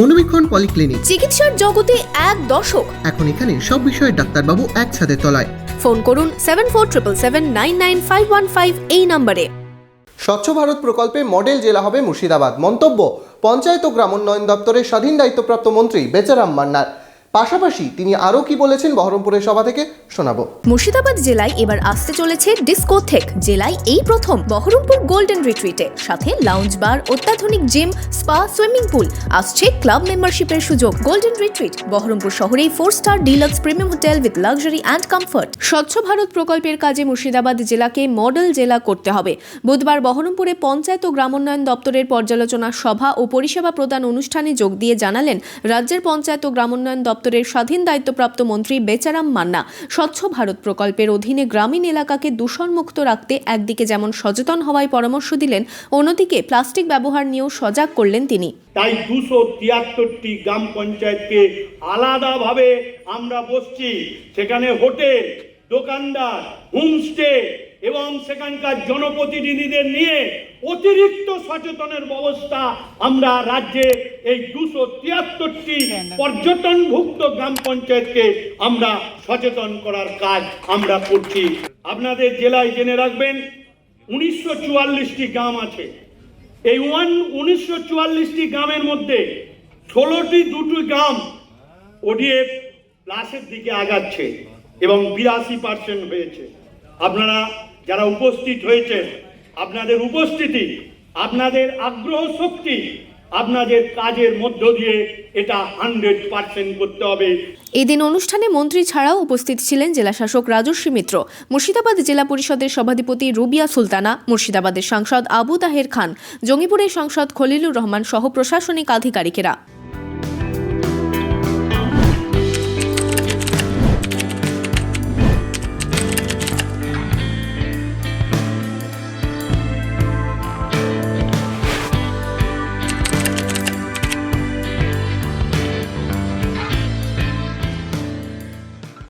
মনোবীক্ষণ polyclinic. চিকিৎসার জগতে এক দশক এখন এখানে সব বিষয়ে ডাক্তারবাবু একসাথে তলায়। ফোন করুন seven four triple seven nine nine five one five এই নম্বরে। স্বচ্ছ ভারত প্রকল্পে মডেল জেলা হবে মুর্শিদাবাদ। মন্তব্য পঞ্চায়েত ও গ্রামোন্নয়ন দপ্তরের স্বাধীন দায়িত্বপ্রাপ্ত মন্ত্রী বেচারাম মান্নার। পাশাপাশি তিনি আরও কি বলেছেন বহরমপুরের সভা থেকে? শোনাবো। মুর্শিদাবাদ জেলায় এবার আসতে চলেছে ডিসকোথেক জেলায় এই প্রথম বহরমপুর গোল্ডেন রিট্রিটে। সাথে লাউঞ্জ বার, অত্যাধুনিক জিম, স্পা, সুইমিং পুল। আসছে ক্লাব মেম্বারশিপের সুযোগ। গোল্ডেন রিট্রিট, বহরমপুর শহরেই four star deluxe premium hotel with luxury and comfort স্বচ্ছ ভারত প্রকল্পের কাজে মুর্শিদাবাদ জেলাকে মডেল জেলা করতে হবে। বুধবার বহরমপুরে পঞ্চায়েত ও গ্রামোন্নয়ন দপ্তরের পর্যালোচনা সভা ও পরিষেবা প্রদান অনুষ্ঠানে যোগ দিয়ে জানালেন রাজ্যের পঞ্চায়েত ও গ্রামোন্নয়ন দপ্তরের স্বাধীন দায়িত্বপ্রাপ্ত মন্ত্রী বেচারাম মান্না। স্বচ্ছ ভারত প্রকল্পের অধীনে গ্রামীণ এলাকাকে দূষণমুক্ত রাখতে একদিকে যেমন সচেতন হওয়ায় পরামর্শ দিলেন, অন্যদিকে প্লাস্টিক ব্যবহার নিয়েও সজাগ করলেন তিনি। তাই দুশো তিয়াত্তরটি গ্রাম পঞ্চায়েতকে আলাদাভাবে আমরা বসছি। সেখানে হোটেল, দোকানদার, হোমস্টে এবং সেখানকার জনপ্রতিনিধিদের নিয়ে অতিরিক্ত সচেতনের ব্যবস্থা আমরা রাজ্যে এই দুশো তিয়াত্তরটি পর্যটনভুক্ত গ্রাম পঞ্চায়েতকে আমরা সচেতন করার কাজ আমরা করছি। আপনাদের জেলায় জেনে রাখবেন, উনিশশো চুয়াল্লিশটি গ্রাম আছে। এই ওয়ান উনিশশো চুয়াল্লিশটি গ্রামের মধ্যে ষোলোটি দুটি গ্রাম ওডিএফ প্লাসের দিকে আগাচ্ছে এবং বিরাশি পার্সেন্ট হয়েছে। আপনারা যারা উপস্থিত হয়েছে আপনাদের উপস্থিতি, আপনাদের আগ্রহ শক্তি, আপনাদের কাজের মধ্য দিয়ে এটা হান্ড্রেড পার্সেন্ট করতে হবে। এদিন অনুষ্ঠানে মন্ত্রী ছাড়াও উপস্থিত ছিলেন জেলাশাসক রাজস্বী মিত্র, মুর্শিদাবাদ জেলা পরিষদের সভাধিপতি রুবিয়া সুলতানা, মুর্শিদাবাদের সাংসদ আবু তাহের খান, জঙ্গিপুরের সাংসদ খলিলুর রহমান সহ প্রশাসনিক আধিকারিকেরা।